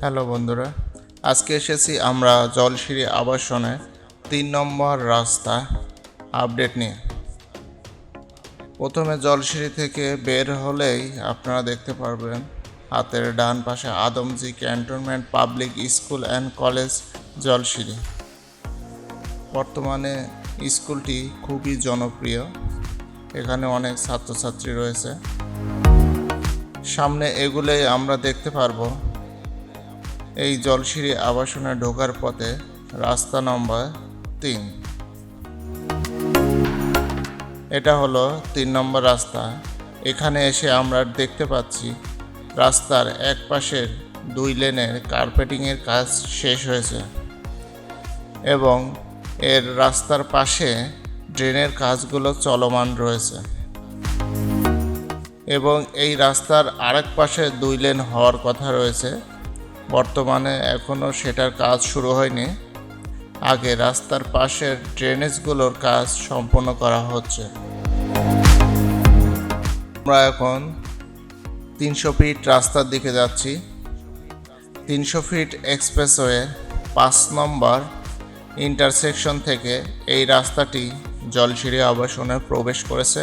Hello বন্ধুরা, আজকে এসেছি আমরা জলসিঁড়ি আবাসনে তিন নম্বর রাস্তা আপডেট নিয়ে। প্রথমে জলসিঁড়ি থেকে বের হলেই আপনারা দেখতে পারবেন হাতের ডান পাশে Adamjee cantonment public school and college Jolshiri বর্তমানে স্কুলটি খুবই জনপ্রিয়, এখানে অনেক ছাত্রছাত্রী রয়েছে। সামনে এগুলোই আমরা দেখতে পারব এই জলসিঁড়ি আবাসনে ঢোকার পথে রাস্তা নম্বর তিন। এটা হলো তিন নম্বর রাস্তা। এখানে এসে আমরা দেখতে পাচ্ছি, রাস্তার এক পাশের দুই লেনের কার্পেটিংয়ের কাজ শেষ হয়েছে এবং এর রাস্তার পাশে ড্রেনের কাজগুলো চলমান রয়েছে এবং এই রাস্তার আরেক পাশে দুই লেন হওয়ার কথা রয়েছে। বর্তমানে এখনও সেটার কাজ শুরু হয়নি। আগে রাস্তার পাশের ড্রেনেজগুলোর কাজ সম্পন্ন করা হচ্ছে। আমরা এখন তিনশো ফিট রাস্তার দিকে যাচ্ছি। তিনশো ফিট এক্সপ্রেসওয়ে পাঁচ নম্বর ইন্টারসেকশন থেকে এই রাস্তাটি জলসিঁড়ি আবাসনে প্রবেশ করেছে।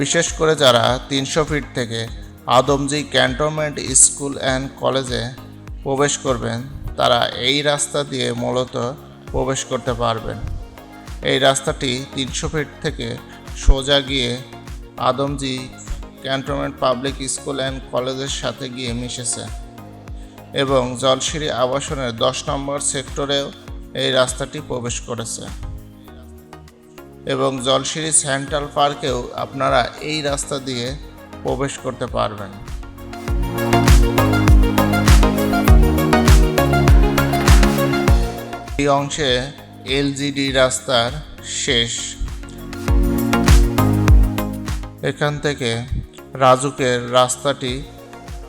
বিশেষ করে যারা তিনশো ফিট থেকে আদমজি ক্যান্টনমেন্ট স্কুল অ্যান্ড কলেজে প্রবেশ করবেন, তারা এই রাস্তা দিয়ে মূলত প্রবেশ করতে পারবেন। এই রাস্তাটি তিনশো ফিট থেকে সোজা গিয়ে Adamjee cantonment public school and কলেজের সাথে গিয়ে মিশেছে এবং জলসিঁড়ি আবাসনের দশ নম্বর সেক্টরেও এই রাস্তাটি প্রবেশ করেছে। এবং জলসিঁড়ি সেন্ট্রাল পার্কেও আপনারা এই রাস্তা দিয়ে প্রবেশ করতে পারবেন। এই অংশে এলজিডি রাস্তার শেষ। এখান থেকে রাজুকের রাস্তাটি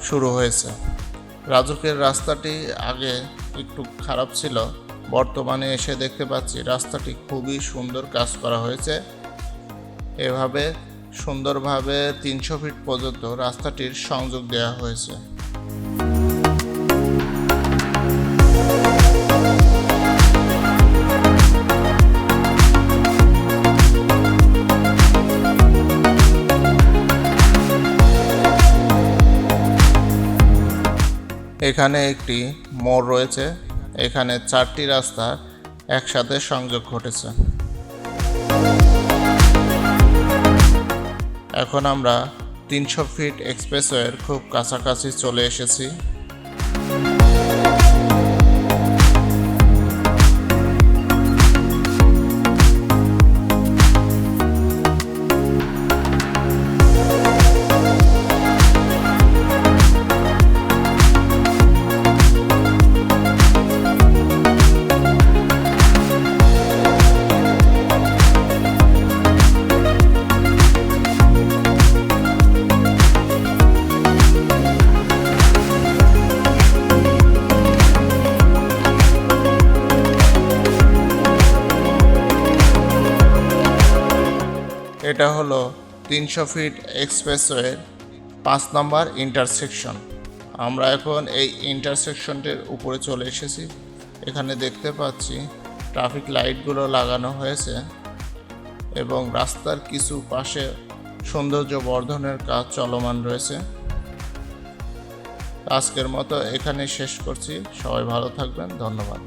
শুরু হয়েছে। রাজুকের রাস্তাটি আগে একটু খারাপ ছিল। বর্তমানে এসে দেখতে পাচ্ছি রাস্তাটি খুবই সুন্দর কাজ করা হয়েছে। এভাবে সুন্দরভাবে তিনশো ফিট পর্যন্ত রাস্তাটির সংযোগ দেওয়া হয়েছে। এখানে একটি মোড় রয়েছে। এখানে চারটি রাস্তা একসাথে সংযোগ ঘটেছে। এখন আমরা তিনশো ফিট এক্সপ্রেসওয়ের খুব কাছাকাছি চলে এসেছি। এটা হলো তিনশো ফিট এক্সপ্রেসওয়ের পাঁচ নম্বর ইন্টারসেকশন আমরা এখন এই ইন্টারসেকশনটির উপরে চলে এসেছি। এখানে দেখতে পাচ্ছি ট্রাফিক লাইটগুলো লাগানো হয়েছে এবং রাস্তার কিছু পাশে সৌন্দর্য বর্ধনের কাজ চলমান রয়েছে। আজকের মতো এখানে শেষ করছি। সবাই ভালো থাকবেন। ধন্যবাদ।